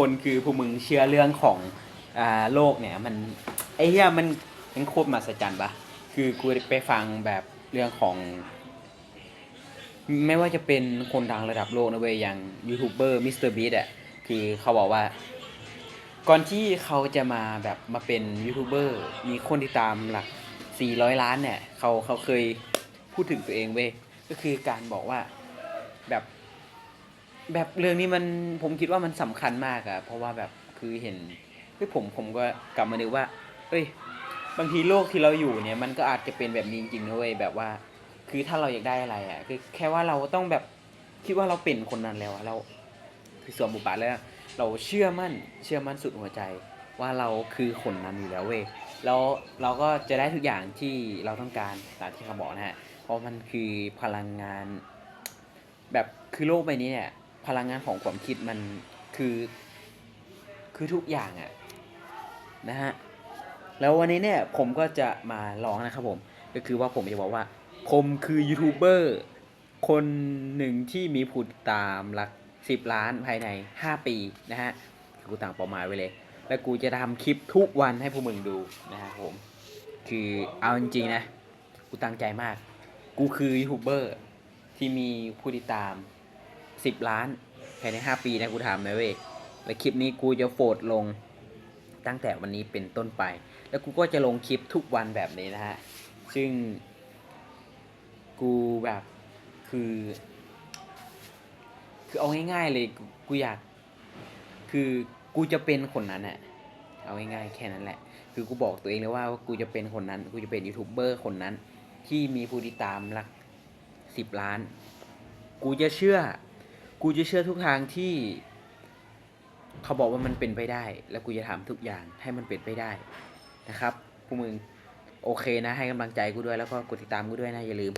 คนคือพวกมึงเชื่อเรื่องของอ่าโลกเนี่ยมันไอ้เหี้ยมันมันโคตรมหัศจรรย์ปะคือกูไปฟังแบบเรื่องของ ไม่ว่าจะเป็นคนดังระดับโลกนะเว้ยอย่างยูทูบเบอร์มิสเตอร์บีอะคือเขาบอกว่า ก่อนที่เขาจะมาแบบมาเป็นยูทูบเบอร์มีคนที่ตามหลัก 400 ล้านเนี่ยเขาเขาเคยพูดถึงตัวเองเว้ยก็คือการบอกว่าแบบ แบบเรื่องนี้มันผมคิดว่ามันสำคัญมากอะเพราะว่าแบบคือเห็นเฮ้ยผมผมก็กลับมานึกว่า เอ้ย บางทีโลกที่เราอยู่เนี่ยมันก็อาจจะเป็นแบบนี้จริงๆนะเว้ยแบบว่า คือถ้าเราอยากได้อะไรอะคือแค่ว่าเราต้องแบบคิดว่าเราเป็นคนนั้นแล้วอะเราคือส่วมบุปผาแล้วเราเชื่อมั่นเชื่อมั่นสุดหัวใจว่าเราคือคนนั้นอยู่แล้วเว้ยแล้วเราก็จะได้ทุกอย่างที่เราต้องการตามที่เขาบอกนะฮะเพราะมันคือพลังงาน แบบคือโลกใบนี้เนี่ย พลังงานของความคิดมันคือคือทุกอย่างอะนะฮะแล้ววันนี้เนี่ยผมก็จะมาลองนะครับผมก็คือว่าผมจะบอกว่า ผมคือยูทูบเบอร์คนหนึ่งที่มีผู้ติดตามหลักสิบล้านภายใน5ปีนะฮะกูตั้งเป้าหมายไว้เลย แล้วกูจะทำคลิปทุกวันให้พวกมึงดูนะฮะผมคือเอาจริงๆนะ กูตั้งใจมาก กูคือยูทูบเบอร์ที่มีผู้ติดตาม 10ล้านภายใน5ปีนะกูถามเลเว้ยและคลิปนี้กูจะโฟดลงตั้งแต่วันนี้เป็นต้นไป แล้วกูก็จะลงคลิปทุกวันแบบนี้นะฮะ ซึ่ง กูแบบคือ คือเอาง่ายๆเลยกูกูอยาก คือกูจะเป็นคนนั้นอะเอาง่ายๆแค่นั้นแหละ คือกูบอกตัวเองเลยว่าว่ากูจะเป็นคนนั้น กูจะเป็นยูทูบเบอร์คนนั้น ที่มีผู้ติดตามหลักสิบล้าน กูจะเชื่อ กูจะเชื่อทุกทางที่ เขาบอกว่ามันเป็นไปได้ แล้วกูจะทำทุกอย่างให้มันเป็นไปได้นะครับพวกมึงโอเคนะให้กำลังใจกูด้วยแล้วก็กดติดตามกูด้วยนะอย่าลืม